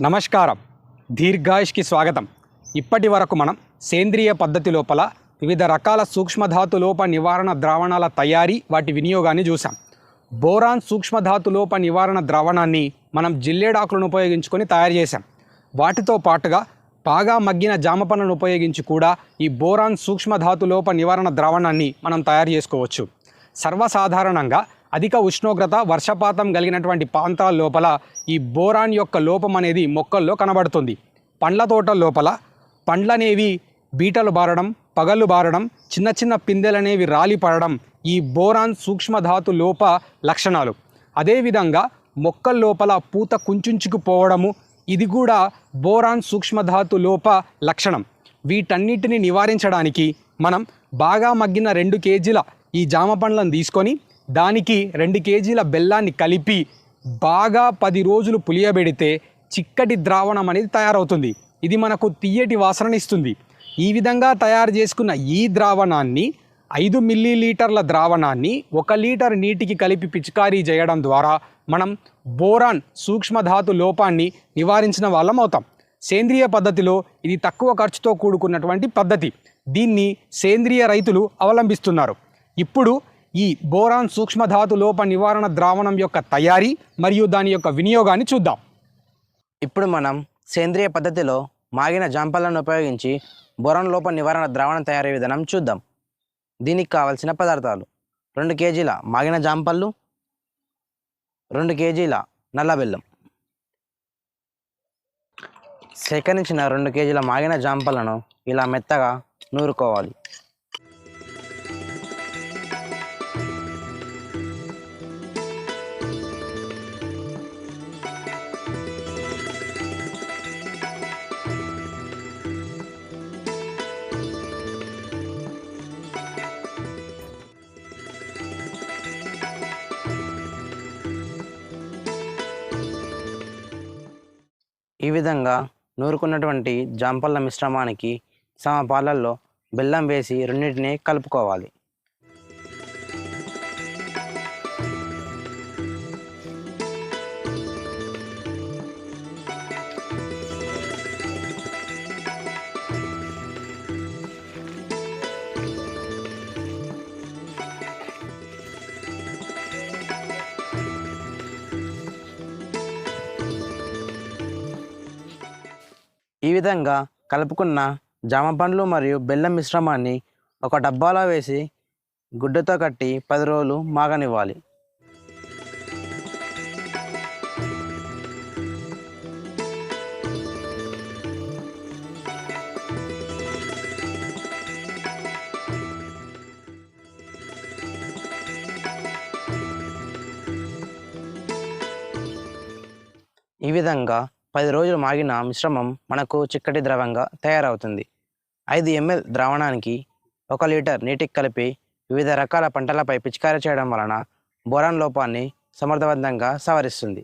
నమస్కారం. దీర్ఘాయుష్కి స్వాగతం. ఇప్పటి వరకు మనం సేంద్రియ పద్ధతి లోపల వివిధ రకాల సూక్ష్మధాతు లోప నివారణ ద్రావణాల తయారీ వాటి వినియోగాన్ని చూసాం బోరాన్ సూక్ష్మధాతు లోప నివారణ ద్రావణాన్ని మనం జిల్లేడాకులను ఉపయోగించుకొని తయారు చేశాం. వాటితో పాటుగా బాగా మగ్గిన జామ ఉపయోగించి కూడా ఈ బోరాన్ సూక్ష్మధాతు లోప నివారణ ద్రావణాన్ని మనం తయారు చేసుకోవచ్చు. సర్వసాధారణంగా అధిక ఉష్ణోగ్రత వర్షపాతం కలిగినటువంటి ప్రాంతాల లోపల ఈ బోరాన్ యొక్క లోపం అనేది మొక్కల్లో కనబడుతుంది. పండ్ల తోటల లోపల పండ్లనేవి బీటలు బారడం పగళ్ళు బారడం చిన్న చిన్న పిందెలనేవి రాలి పడడం ఈ బోరాన్ సూక్ష్మధాతు లోప లక్షణాలు. అదేవిధంగా మొక్కల లోపల పూత కుంచుకుపోవడము ఇది కూడా బోరాన్ సూక్ష్మధాతు లోప లక్షణం. వీటన్నిటిని నివారించడానికి మనం బాగా మగ్గిన రెండు కేజీల ఈ జామ పండ్లను తీసుకొని దానికి రెండు కేజీల బెల్లాన్ని కలిపి బాగా పది రోజులు పులియబెడితే చిక్కటి ద్రావణం అనేది తయారవుతుంది. ఇది మనకు తీయటి వాసననిస్తుంది. ఈ విధంగా తయారు చేసుకున్న ఈ ద్రావణాన్ని ఐదు మిల్లీలీటర్ల ద్రావణాన్ని ఒక లీటర్ నీటికి కలిపి పిచికారీ చేయడం ద్వారా మనం బోరాన్ సూక్ష్మధాతు లోపాన్ని నివారించిన వాళ్ళం అవుతాం. సేంద్రియ పద్ధతిలో ఇది తక్కువ ఖర్చుతో కూడుకున్నటువంటి పద్ధతి. దీన్ని సేంద్రియ రైతులు అవలంబిస్తున్నారు. ఇప్పుడు ఈ బోరాన్ సూక్ష్మధాతు లోప నివారణ ద్రావణం యొక్క తయారీ మరియు దాని యొక్క వినియోగాన్ని చూద్దాం. ఇప్పుడు మనం సేంద్రియ పద్ధతిలో మాగిన జాంపళ్ళను ఉపయోగించి బోరాన్ లోప నివారణ ద్రావణం తయారీ విధానం చూద్దాం. దీనికి కావలసిన పదార్థాలు రెండు కేజీల మాగిన జాంపళ్ళు రెండు కేజీల నల్ల బెల్లం. సేకరించిన రెండు కేజీల మాగిన జాంపలను ఇలా మెత్తగా నూరుకోవాలి. ఈ విధంగా నూరుకున్నటువంటి జాంపళ్ళ మిశ్రమానికి సమ పాలల్లో బెల్లం వేసి రెండింటిని కలుపుకోవాలి. ఈ విధంగా కలుపుకున్న జామ పండ్లు మరియు బెల్లం మిశ్రమాన్ని ఒక డబ్బాలో వేసి గుడ్డతో కట్టి పది రోజులు మాగనివ్వాలి. ఈ విధంగా పది రోజులు మాగిన మిశ్రమం మనకు చిక్కటి ద్రవంగా తయారవుతుంది. ఐదు ఎంఎల్ ద్రావణానికి ఒక లీటర్ నీటికి కలిపి వివిధ రకాల పంటలపై పిచికారీ చేయడం వలన బొరాన్ లోపాన్ని సమర్థవంతంగా సవరిస్తుంది.